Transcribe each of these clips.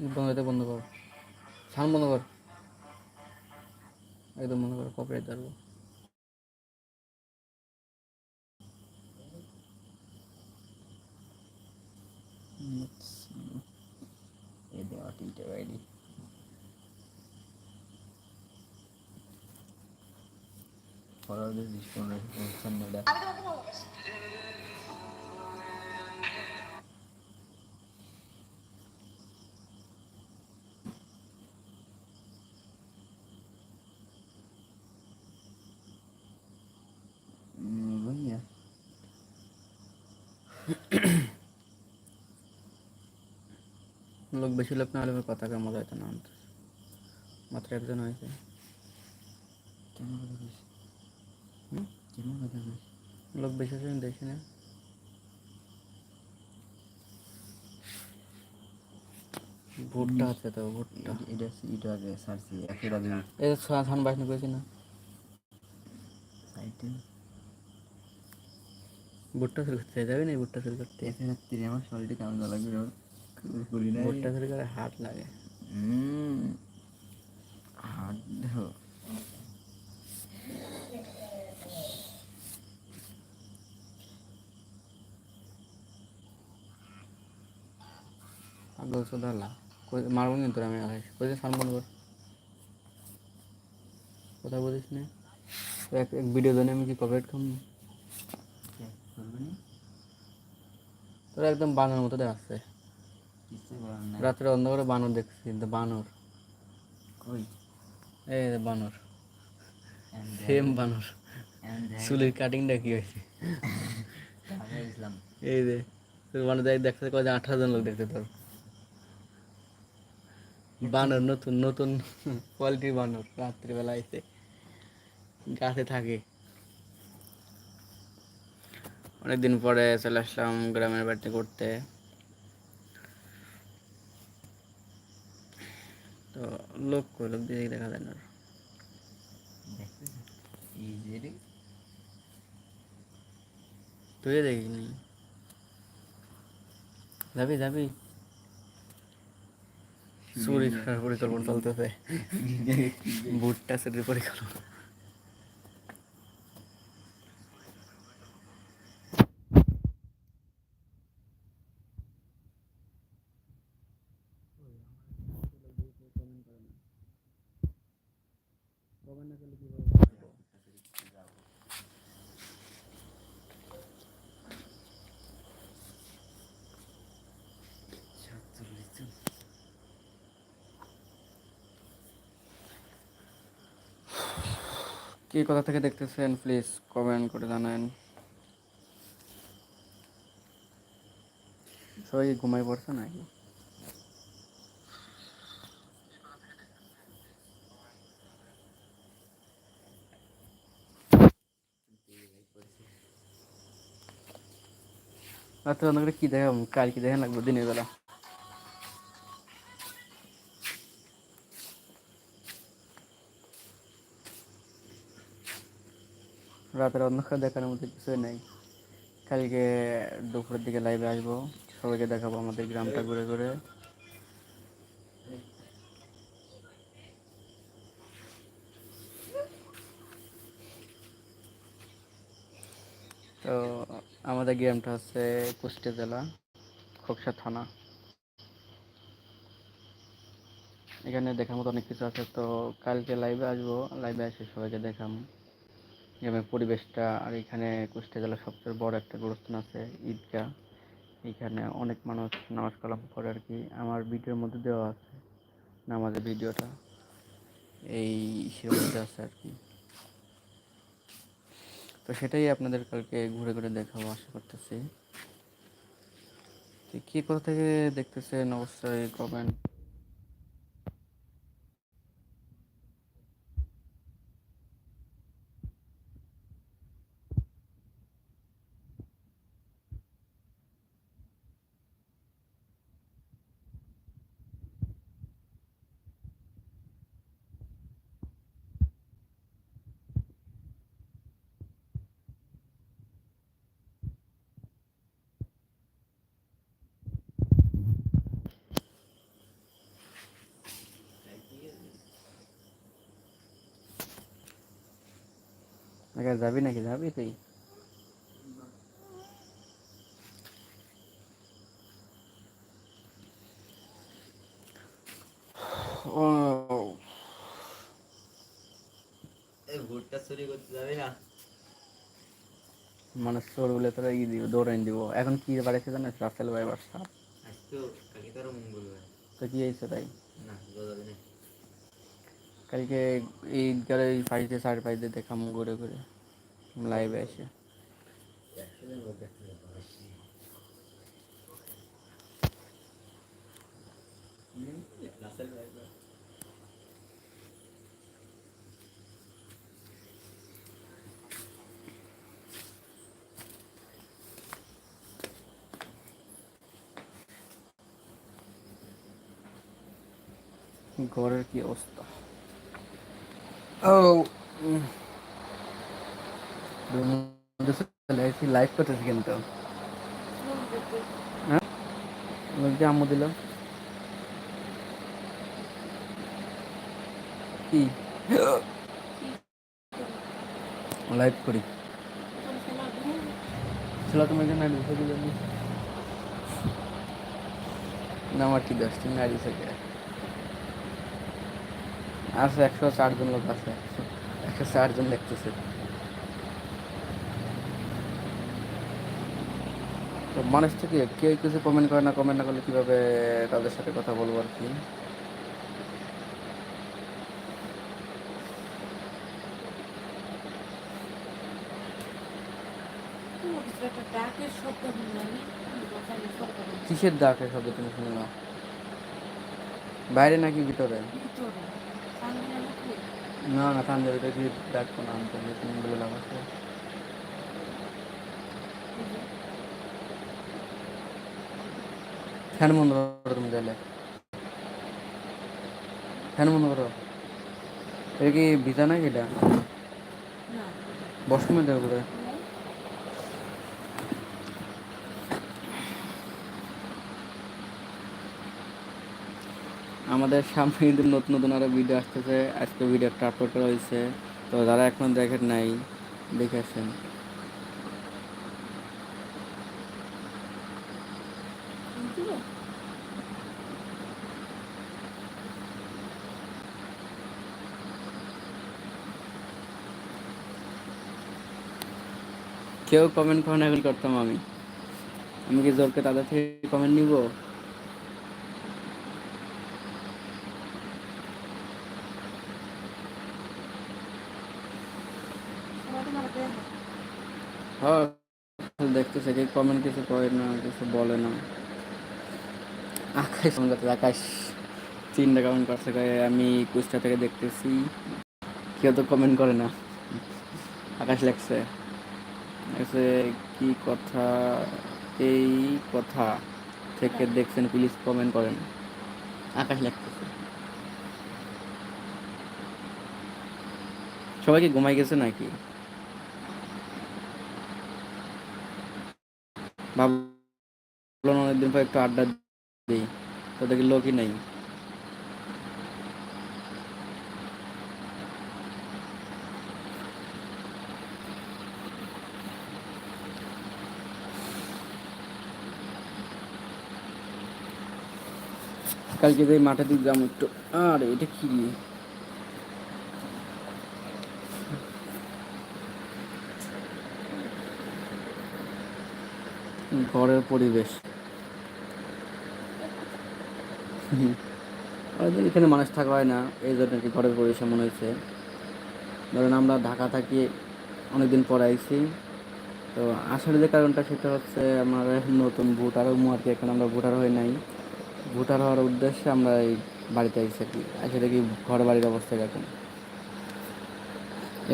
বন্ধ হতে বন্ধ কর। সাউন্ড বন্ধ কর। একদম বন্ধ কর কপিরাইট ধরবো। এই দেওয়া তিনটে পৌঁছান লোক বেশি লোক না হলে কথা কেমন মজা হতো। না মাত্র একজন হয়েছে। লোক বেশি আছে দেখি না। ভুট্টা আছে তো ভুট্টা। এটা এটা আগে সারছি আগে এই যে সান বাইশ করেছি না। সাইটে ভুট্টা সেল করতে যাবে না ভুট্টা সেল করতে? রাত্রি আমার শরীরটা কেমন লাগবে করি না ভুট্টা সেল করে হাট লাগে। হুম হাত দেখো আগে ওষুধ হলা মারবো কিন্তু আমি কইছে সান বন্ধ কর কথা বলিস না। এক এক ভিডিও জানি আমি কি কপিরাইট খাম তোরা একদম বানর মতো দেখাচ্ছে রাত্রে অন্ধকারে বানর দেখছি কিন্তু বানর। কই? এই বানর। সেম বানর। চুলের কাটিংটা কি হয়েছে? এই যে বানর দেখ দেখতে কয় আঠারো জন লোক দেখতে তোর। বানর নতুন নতুন কোয়ালিটির বানর রাত্রিবেলা এসে। গাছে থাকে। অনেকদিন পরে চলে আসলাম গ্রামের বাড়িতে করতে তো লোক কই? লোক দিয়ে দেখা যায় না তুই দেখিনি যাবি যাবি। চুরি করার পরিকল্পনা চলতেছে। ভুট্টা চুরির পরিকল্পনা। কি কোথা থেকে দেখতেছেন? প্লিজ কমেন্ট করে জানান। সবাই কি ঘুমাই পড়ছে নাকি? রাত্রে অন্ধকারে কি দেখাম কাল কি দেখেন লাগবে দিনের বেলা। রাতের অন্ধকার দেখার মতো কিছুই নেই। কালকে দুপুরের দিকে লাইভে আসব। সবাইকে দেখাবো আমাদের গ্রামটা ঘুরে ঘুরে। তো আমাদের গ্রামটা হচ্ছে কুষ্টিয়া জেলা, খোকসা থানা। এখানে দেখার মতো অনেক কিছু আছে। তো কালকে লাইভে আসব। লাইভে এসে সবাইকে দেখাম গ্রামের পরিবেশটা আর এখানে কুষ্টিয়া জেলার সবচেয়ে বড় একটা গোরস্থান আছে ঈদগাহ। এখানে অনেক মানুষ নামাজ কালাম করে আর কি। আমার ভিডিওর মধ্যে দেওয়া আছে নামাজের ভিডিওটা। এই মধ্যে আছে আর কি। তো সেটাই আপনাদের কালকে ঘুরে ঘুরে দেখাবো, আশা করতেছি। কি কোথা থেকে দেখতেছেন অবশ্যই কমেন্ট আগে যাবি নাকি? যাবি তুই? ভুট্টা চুরি করতে যাবি না? মানে চোর বলে তোরা ই দিব দৌড়াই দিব। এখন কি বাড়িতে জানিস? রাসেল ভাই বাসা তো কি হয়েছে তাই? না কালকে এই পাইতে সাড়ে পাইতে দেখাম ঘুরে ঘুরে লাইভে এসে। ঘরের কি দেখতে যাব রাসেল ভাই ঘরের কি অবস্থা ও লাইভ করতেছি কিন্তু হ্যাঁ বলতে আম্মু দিল কি লাইভ করি ছিল তোমার জন্য ঢুকে দিল না আমার কি দশ তুমি আড়ি থেকে আছে, একশো চারজন লোক আছে। একশো চারজন দেখতেছে। তো মানুষ থেকে কেউ কিছু কমেন্ট করে না কমেন্ট না করলে কীভাবে তাদের সাথে কথা বলব আর কি? ডাকের শুনলাম কিসের ডাক শব্দ তুমি শুনলো? বাইরে নাকি ভিতরে? ভিতরে। না না তান্দাবিটা কি ডাকবো না আমি হবে তুমি আছে। ফ্যান বন্ধ করো তুমি তাহলে। ফ্যান বন্ধ করো। এটা কি ভিজা নাকি এটা? বসমে দেবো করে আমাদের সামনে কিন্তু নতুন নতুন আরও ভিডিও আসতেছে। আজকে ভিডিও একটা আপলোড করা হয়েছে। তো যারা এখন দেখেন নাই, দেখে আসেন। কেউ কমেন্ট করেন এখন করতাম আমি। আমি কি জোরকে তাদের থেকে কমেন্ট নিব? হ্যাঁ দেখতেছে কেউ কমেন্ট কিছু করে না, কিছু বলে না। আকাশ, আমার কাছে আকাশ। তিনটা কমেন্ট করছে আমি কুষ্টা থেকে দেখতেছি। কেউ তো কমেন্ট করে না। আকাশ লেখছে কি কথা? এই কথা থেকে দেখছেন প্লিজ কমেন্ট করেন। আকাশ লেখতেছে। সবাই কি ঘুমাই গেছে নাকি? ভাবলাম অনেকদিন পর একটু আড্ডা দিই, তো দেখি লোকই নেই। কালকে যাই মাঠে দিক যাব একটু, আরে এটা কি ঘরের পরিবেশ। আমাদের এখানে মানুষ থাকা হয় না, এই জন্য কি ঘরের পরিবেশ মনে হয়েছে। ধরেন আমরা ঢাকা থাকি, অনেকদিন পরে আইছি। তো আসার যে কারণটা সেটা হচ্ছে আমার নতুন ভোটার আর কি, এখন আমরা ভোটার হই নাই। ভোটার হওয়ার উদ্দেশ্যে আমরা এই বাড়িতে আইছি আর কি। এসে দেখি ঘর বাড়ির অবস্থা এখন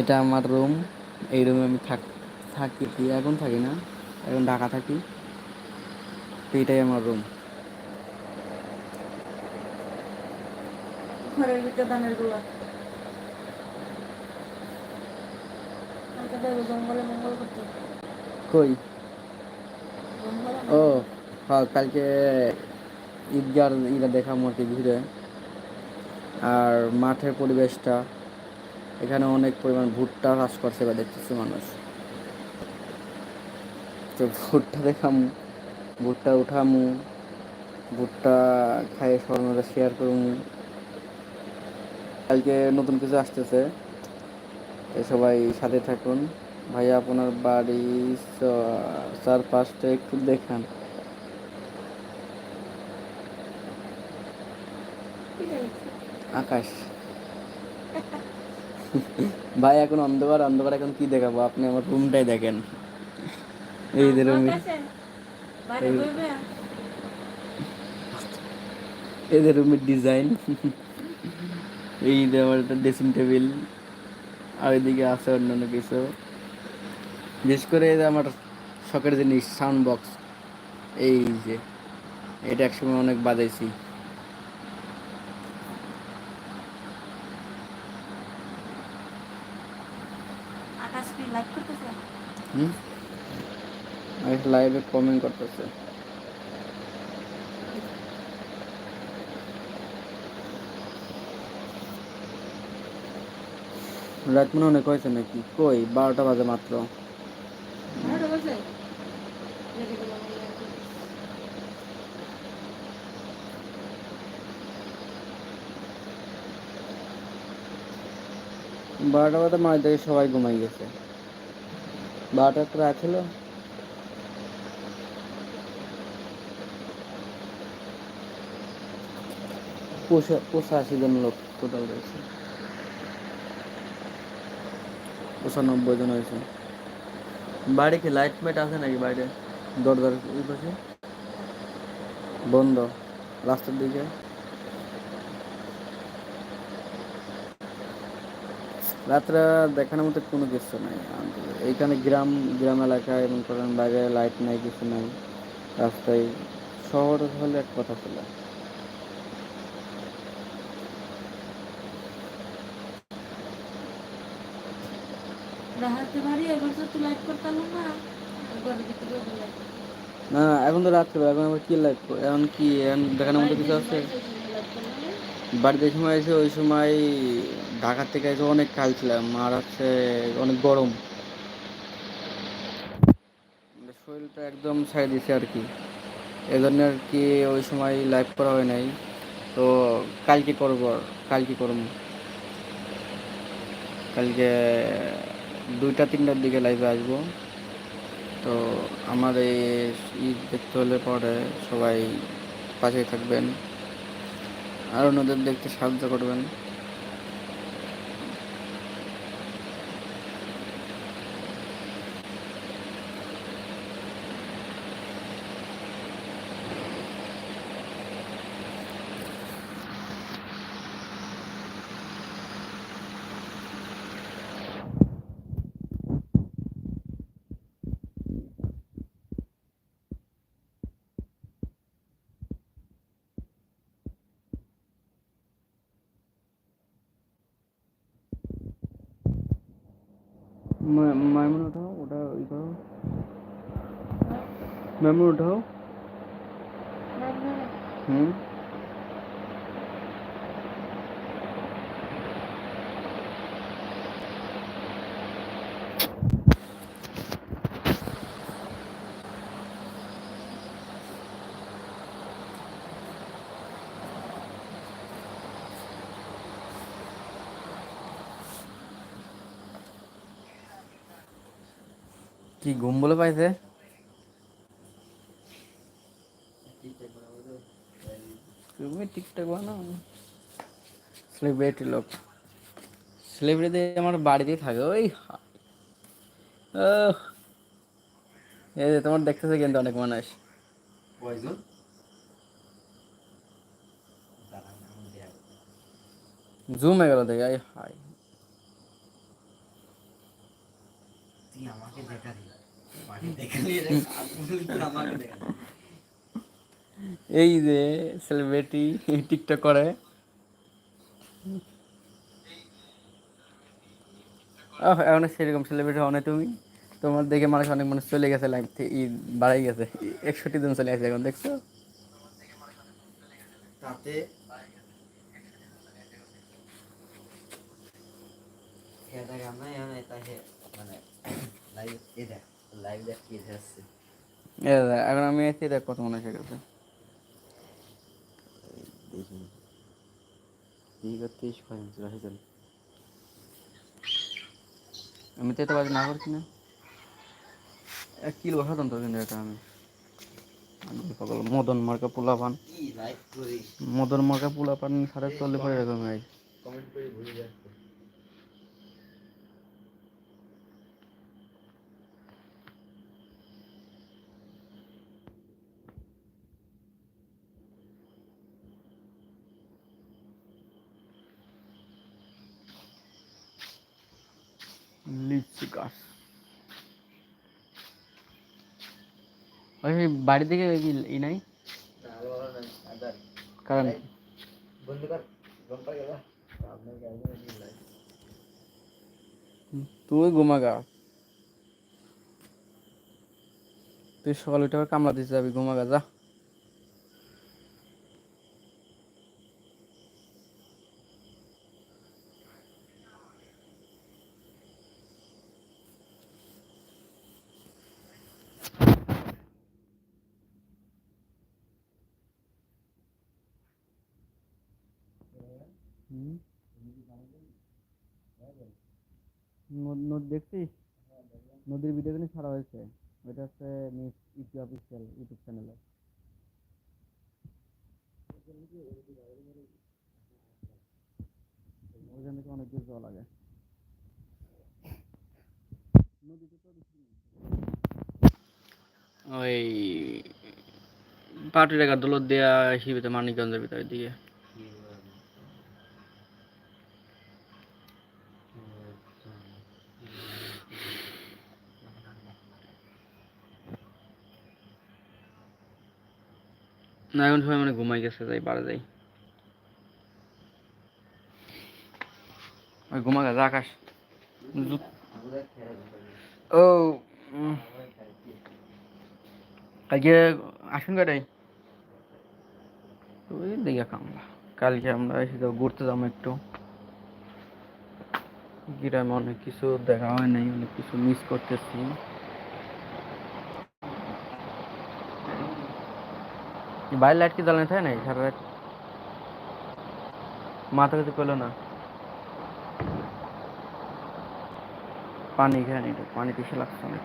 এটা আমার রুম এই রুমে আমি থাক, থাকি কি, এখন থাকি না। এখন ঢাকা থাকি। তো এটাই আমার রুম ঘরের ভিতরে ধানেরগুলা কালকে জঙ্গলে মঙ্গল করতে। কই? ও হ্যাঁ কালকে ঈদগার ইটা দেখাম আর কি ঘুরে। আর মাঠের পরিবেশটা এখানে অনেক পরিমাণ ভুট্টা চাষ করছে বা দেখতেছি মানুষ। তো ভুট্টা দেখামু ভুট্টা উঠামু ভুট্টা খাই সবার শেয়ার করমু। কালকে নতুন কিছু আসতেছে সবাই সাথে থাকুন। ভাইয়া আপনার বাড়ি চ- চারপাশটা একটু দেখান। আকাশ। ভাই এখন অন্ধকার অন্ধকার এখন কি দেখাবো? আপনি আমার রুমটাই দেখেন। এই এই যে রুমের ডিজাইন এই আমার একটা ড্রেসিং টেবিল আর এদিকে আছে অন্যান্য কিছু। বিশেষ করে এই যে আমার শখের জিনিস সাউন্ড বক্স এই যে এটা একসময় অনেক বাজাইছি। আকাশ কি লাইক করতেছে? হুম? লাইভে কমেন্ট করতেছে। রাত মনে অনেক হয়েছে নাকি? কই? বারোটা বাজে মাত্র। বারোটা বাজে? মাঝে থেকে সবাই ঘুমাই গেছে। বারোটা একটা রাত হলো। পঁচাশি জন লোক টোটাল রয়েছে। পঁচানব্বই জন হয়েছে। বাড়ি কি লাইট ফাইট আছে নাকি বাইরে? দরজার ওই পাশে? বন্ধ। রাস্তার দিকে? রাত্রে দেখানোর মতো কোনো কিছু নাই। এইখানে গ্রাম গ্রাম এলাকায় এবং বাইরে লাইট নাই, কিছু নাই। রাস্তায় শহর হলে এক কথা ছিল বাড়ি তো করতাম না। ঘরের ভিতরে না। এখন তো রাত্রে এখন আবার কি লাইট এখন কি এখন দেখানোর মতো কিছু আছে? বাড়িতে সময় এসে ওই সময় ঢাকা থেকে এসে অনেক কাল ছিলাম আর হচ্ছে অনেক গরম। শরীরটা একদম ছেড়ে দিছে আর কি। এই জন্য আর কি ওই সময় লাইভ করা হয় নাই। তো কালকে করব কালকে করব। কালকে দুইটা, তিনটার দিকে লাইভে আসব। তো আমার এই ঈদ দেখতে হলে পরে সবাই পাশে থাকবেন। আর অন্যদের দেখতে সাহায্য করবেন। মাইমুন উঠাও ওটা ওই করো। মাইমুন উঠাও হুম? কি ঘুম বলে পাইছে? তুমি ঠিকঠাক বানাও। সেলিব্রিটি লোক। সেলিব্রিটি আমার বাড়িতেই থাকে ওই। এই যে তোমার দেখতেছে কিন্তু অনেক মানুষ। কয়জন? জুম হয়ে গেল দেখে হাই আমাকে দেখা এই যে সেলিব্রিটি টিকটক করে। এখন সেরকম সেলিব্রিটি হও না তুমি। তোমার দেখে মানুষ অনেক মানুষ চলে গেছে লাইফ থেকে ই বাড়াই গেছে। একষট্টি জন চলে আসছে এখন দেখছ? তাতে মানে তাকে মানে লাইভ এ দেখ। লাইভ দেখ কি যাচ্ছে। এখন আমি এসে দেখ কত মনে এসে গেছে। দেখি। ঠিক তেইশ পয়েন্ট রাখে আমি তো না করছি না। এক কিলো বসাতাম কিন্তু এটা আমি। মদন মার্কা পোলা পান মদন মার্কা পোলা পান সাড়ে চল্লিশ পরে এরকম হয় কমেন্ট করে ভুলে যাচ্ছে। লিচু গাছ ওই বাড়ি থেকে কি ই নাই? আরও ভালো না আদার কারণ? বন্ধু কর? গম্পা গেল। আপনার গাড়ি লাইভ তুই ঘুমাগা। তুই সকাল উঠে কামলা দিতে যাবি ঘুমাগা যা। নদীর ছাড়া হয়েছে। ওইটা হচ্ছে মিস ইউটি অফিসিয়াল ইউটিউব চ্যানেলে। অনেক দূর যাওয়া লাগে? ওই পাটির একা দোলত দেয়া শিবিতে মানিকগঞ্জের ভিতরের দিকে না এখন সবাই মানে ঘুমাই গেছে, যাই বাড়ে যাই। ওই ঘুমা গেছে, আকাশ। ও কালকে আসুন কটাই ওই দিকে কামলা কালকে আমরা এসে ঘুরতে যাব একটু। গ্রামে অনেক কিছু দেখা হয় নাই, অনেক কিছু মিস করতেছি। বাইরের লাইট কি জ্বালানো থাকে না সারা রাত? মাথা কিছু করল না? পানি এখানে পানি পিছিয়ে লাগছে অনেক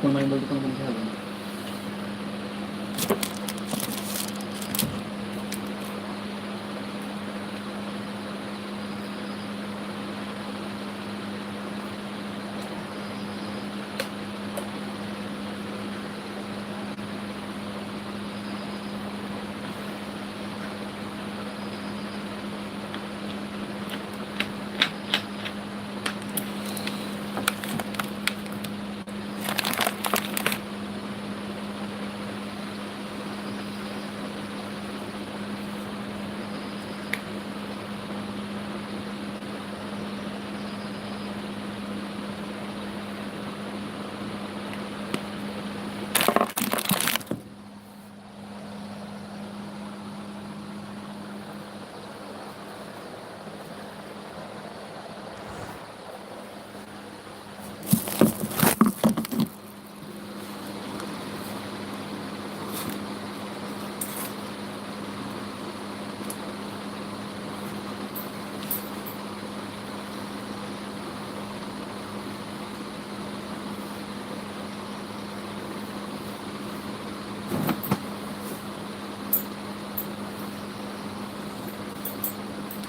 কোন মানে বলতে কোনো কিছু হবে না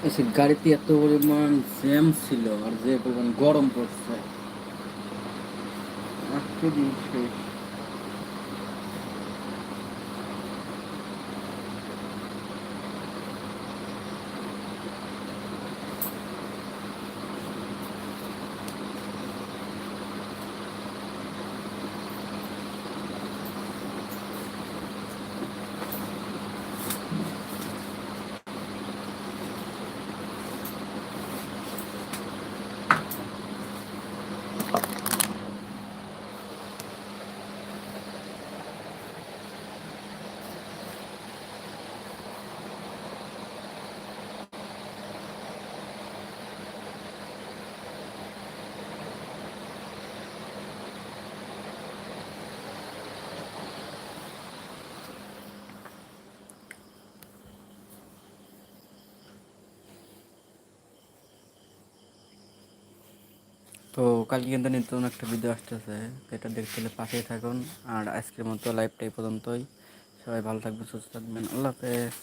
এসে গাড়িতে এত পরিমাণ জ্যাম ছিল আর যে পরিমাণ গরম পড়ছে। আজকে দিন শেষ। তো কালকে কিন্তু নতুন একটা ভিডিও আসতেছে এটা দেখতে হলে পাশেই থাকুন। আর আজকের মতো লাইভটাই পর্যন্তই। সবাই ভালো থাকবে সুস্থ থাকবেন। আল্লাহ হাফেজ।